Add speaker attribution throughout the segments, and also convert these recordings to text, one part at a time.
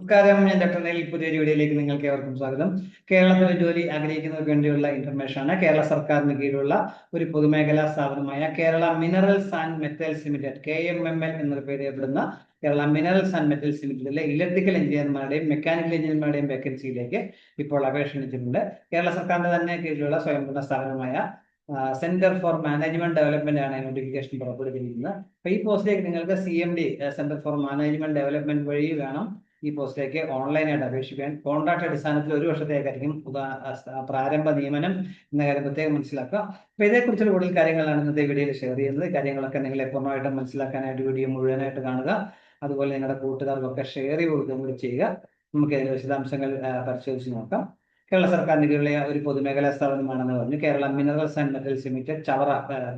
Speaker 1: നമസ്കാരം ഞാൻ ഡോക്ടർ പുതിയൊരു വീഡിയോയിലേക്ക് നിങ്ങൾക്ക് ഏവർക്കും സ്വാഗതം. കേരളത്തിൽ ജോലി ആഗ്രഹിക്കുന്നവർക്ക് വേണ്ടിയുള്ള ഇൻഫർമേഷൻ ആണ് കേരള സർക്കാരിന് കീഴിലുള്ള ഒരു പൊതുമേഖലാ സ്ഥാപനമായ Kerala minerals and metals limited K M M L എന്നൊരു പേര് അറിയപ്പെടുന്ന കേരള മിനറൽസ് ആൻഡ് മെറ്റൽസ് ലിമിറ്റഡിലെ ഇലക്ട്രിക്കൽ എഞ്ചിനീയർമാരുടെയും മെക്കാനിക്കൽ എഞ്ചിനീയർമാരുടെയും വേക്കൻസിയിലേക്ക് ഇപ്പോൾ അപേക്ഷ ക്ഷണിച്ചിട്ടുണ്ട് കേരള സർക്കാരിന്റെ തന്നെ കീഴിലുള്ള സ്വയംഭരണ സ്ഥാപനമായ സെന്റർ ഫോർ മാനേജ്മെന്റ് ഡെവലപ്മെന്റ് ആണ് നോട്ടിഫിക്കേഷൻ പുറപ്പെടുവിച്ചിരിക്കുന്നത്. അപ്പൊ ഈ പോസ്റ്റിലേക്ക് നിങ്ങൾക്ക് C M D centre for management development വഴി വേണം ഈ പോസ്റ്റിലേക്ക് ഓൺലൈനായിട്ട് അപേക്ഷിക്കാൻ കോൺട്രാക്ട് അടിസ്ഥാനത്തിൽ ഒരു വർഷത്തേക്കായിരിക്കും പ്രാരംഭ നിയമനം എന്ന കാര്യം പ്രത്യേകം മനസ്സിലാക്കുക. അപ്പൊ ഇതേക്കുറിച്ചുള്ള കൂടുതൽ കാര്യങ്ങളാണ് ഇന്നത്തെ വീഡിയോയിൽ ഷെയർ ചെയ്യുന്നത്. കാര്യങ്ങളൊക്കെ നിങ്ങളെ പൂർണമായിട്ടും മനസ്സിലാക്കാനായിട്ട് വീഡിയോ മുഴുവനായിട്ട് കാണുക. അതുപോലെ നിങ്ങളുടെ കൂട്ടുകാർക്കൊക്കെ ഷെയർ ചെയ്ത് കൂടി ചെയ്യുക. നമുക്ക് ഇതിന്റെ വിശദാംശങ്ങൾ പരിശോധിച്ച് നോക്കാം. കേരള സർക്കാരിന് കീഴിലെ ഒരു പൊതുമേഖലാ സ്ഥാപനമാണെന്ന് പറഞ്ഞു. Kerala minerals and metals limited Chavara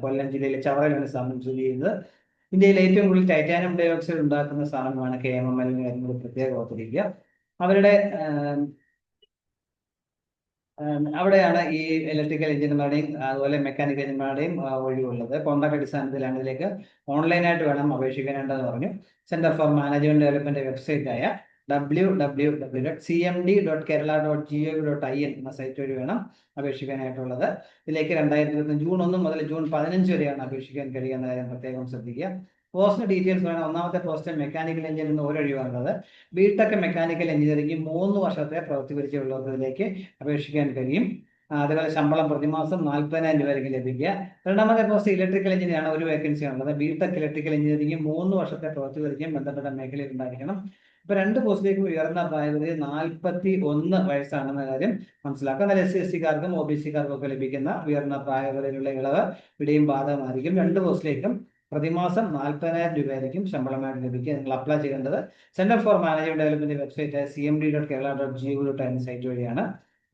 Speaker 1: Kollam ജില്ലയിലെ ചവറയിലാണ് സ്ഥാപനം സ്ഥിതി ചെയ്യുന്നത്. ഇന്ത്യയിൽ ഏറ്റവും കൂടുതൽ ടൈറ്റാനിയം ഡയോക്സൈഡ് ഉണ്ടാക്കുന്ന സ്ഥാപനമാണ് കെ എം എം എൽ കാര്യങ്ങൾ പ്രത്യേകം ഓർത്തിരിക്കുക അവരുടെ അവിടെയാണ് ഈ ഇലക്ട്രിക്കൽ എഞ്ചിനീയർമാരുടെയും അതുപോലെ മെക്കാനിക്കൽ എഞ്ചിനീയർമാരുടെയും ഒഴിവുള്ളത്. കോൺട്രാക്ട് അടിസ്ഥാനത്തിലാണ് ഇതിലേക്ക് ഓൺലൈനായിട്ട് വേണം അപേക്ഷിക്കാനുണ്ടെന്ന് പറഞ്ഞു. Centre for management development വെബ്സൈറ്റായ W W W dot C M D dot Kerala dot G O dot I N എന്ന സൈറ്റ് വഴി വേണം അപേക്ഷിക്കാനായിട്ടുള്ളത്. ഇതിലേക്ക് രണ്ടായിരത്തി ഇരുപത്തി ജൂൺ ഒന്ന് മുതൽ ജൂൺ പതിനഞ്ച് വരെയാണ് അപേക്ഷിക്കാൻ കഴിയുന്ന കാര്യം പ്രത്യേകം ശ്രദ്ധിക്കുക. പോസ്റ്റിന് ഡീറ്റെയിൽസ് വേണം. ഒന്നാമത്തെ പോസ്റ്റ് മെക്കാനിക്കൽ എഞ്ചിനീയറിംഗ് ഒരു ഒഴിവാണുള്ളത് ബിടെക് മെക്കാനിക്കൽ എഞ്ചിനീയറിംഗ് മൂന്ന് വർഷത്തെ പ്രവൃത്തി പരിചയമുള്ളവരിലേക്ക് അപേക്ഷിക്കാൻ കഴിയും. അതുപോലെ ശമ്പളം പ്രതിമാസം നാൽപ്പതിനായിരം രൂപ വരെയും ലഭിക്കുക. രണ്ടാമത്തെ പോസ്റ്റ് ഇലക്ട്രിക്കൽ എഞ്ചിനീയർ ആണ് ഒരു വേക്കൻസി ഉള്ളത്. ബിടെക് ഇലക്ട്രിക്കൽ എഞ്ചിനീയറിംഗ് മൂന്ന് വർഷത്തെ പ്രവൃത്തി പരിചയം ബന്ധപ്പെട്ട മേഖലയിൽ ഉണ്ടായിരിക്കണം. ഇപ്പൊ രണ്ട് പോസ്റ്റിലേക്കും ഉയർന്ന പ്രായപരിധി നാൽപ്പത്തി ഒന്ന് വയസ്സാണെന്ന കാര്യം മനസ്സിലാക്കാം. എന്നാൽ എസ് സി എസ് സിക്കാർക്കും ഒ ബി സിക്കാർക്കും ഒക്കെ ലഭിക്കുന്ന ഉയർന്ന പ്രായപരിധിയിലുള്ള ഇളവ് ഇവിടെയും ബാധകമായിരിക്കും രണ്ട് പോസ്റ്റിലേക്കും പ്രതിമാസം നാൽപ്പതിനായിരം രൂപയായിരിക്കും ശമ്പളമായിട്ട് ലഭിക്കുക. നിങ്ങൾ അപ്ലൈ ചെയ്യേണ്ടത്. Centre for management development website C M D dot Kerala dot G dot എന്ന സൈറ്റ് വഴിയാണ്.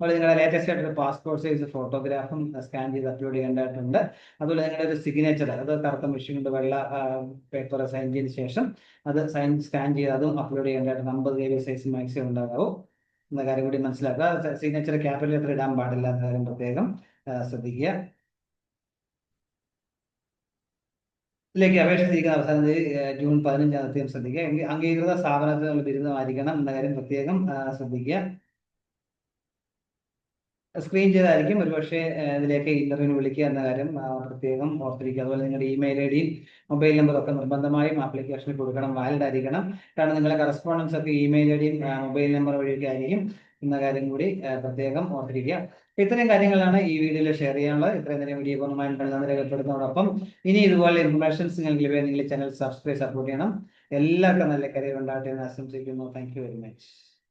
Speaker 1: അതുപോലെ നിങ്ങളുടെ ലേറ്റസ്റ്റ് ആയിട്ട് പാസ്പോർട്ട് സൈസ് ഫോട്ടോഗ്രാഫും സ്കാൻ ചെയ്ത് അപ്ലോഡ് ചെയ്യേണ്ടതായിട്ടുണ്ട്. അതുപോലെ നിങ്ങളുടെ ഒരു സിഗ്നേച്ചർ അത് കറുത്ത മെഷീൻ കൊണ്ട് വെള്ള പേപ്പർ സൈൻ ചെയ്തതിന് ശേഷം അത് സൈൻ സ്കാൻ ചെയ്ത് അതും അപ്ലോഡ് ചെയ്യേണ്ടതായിട്ട് അമ്പത് കെ സൈസ് മാക്സിമം ഉണ്ടാകും എന്ന കാര്യം കൂടി മനസ്സിലാക്കുക. സിഗ്നേച്ചർ ക്യാപിറ്റൽ ലെറ്റർ ഇടാൻ പാടില്ല എന്ന കാര്യം പ്രത്യേകം ശ്രദ്ധിക്കുക. ഇതിലേക്ക് അപേക്ഷ തിരിക്കുന്ന അവസാനം ജൂൺ പതിനഞ്ചാം തീയതി ശ്രദ്ധിക്കുക. അംഗീകൃത സ്ഥാപനത്തിനുള്ള ബിരുദമായിരിക്കണം എന്ന കാര്യം പ്രത്യേകം ശ്രദ്ധിക്കുക. സ്ക്രീൻ ചെയ്തായിരിക്കും. ഒരുപക്ഷെ ഇതിലേക്ക് ഇന്റർവ്യൂവിന് വിളിക്കുക എന്ന കാര്യം പ്രത്യേകം ഓർത്തിരിക്കുക. അതുപോലെ നിങ്ങളുടെ ഇമെയിൽ ഐ ഡിയും മൊബൈൽ നമ്പറും ഒക്കെ നിർബന്ധമായും ആപ്ലിക്കേഷനിൽ കൊടുക്കണം വാലിഡ് ആയിരിക്കണം. കാരണം നിങ്ങളുടെ കറസ്പോണ്ടൻസ് ഒക്കെ ഇമെയിൽ ഐ ഡിയും മൊബൈൽ നമ്പർ വഴിയൊക്കെ ആയിരിക്കും എന്ന കാര്യം കൂടി പ്രത്യേകം ഓർത്തിരിക്കുക. ഇത്രയും കാര്യങ്ങളാണ് ഈ വീഡിയോയിൽ ഷെയർ ചെയ്യാനുള്ളത്. ഇത്രയും നേരം വീഡിയോ പൂർണമായും കണ്ടെന്ന് രേഖപ്പെടുത്തുന്നതോടൊപ്പം ഇനി ഇതുപോലെ ഇൻഫർമേഷൻസ് നിങ്ങൾക്ക് ലഭിക്കാൻ നിങ്ങൾ ചാനൽ സബ്സ്ക്രൈബ് സപ്പോർട്ട് ചെയ്യണം. എല്ലാവർക്കും നല്ല കരിയർ ഉണ്ടാകട്ടെ എന്ന് ആശംസിക്കുന്നു. Thank very much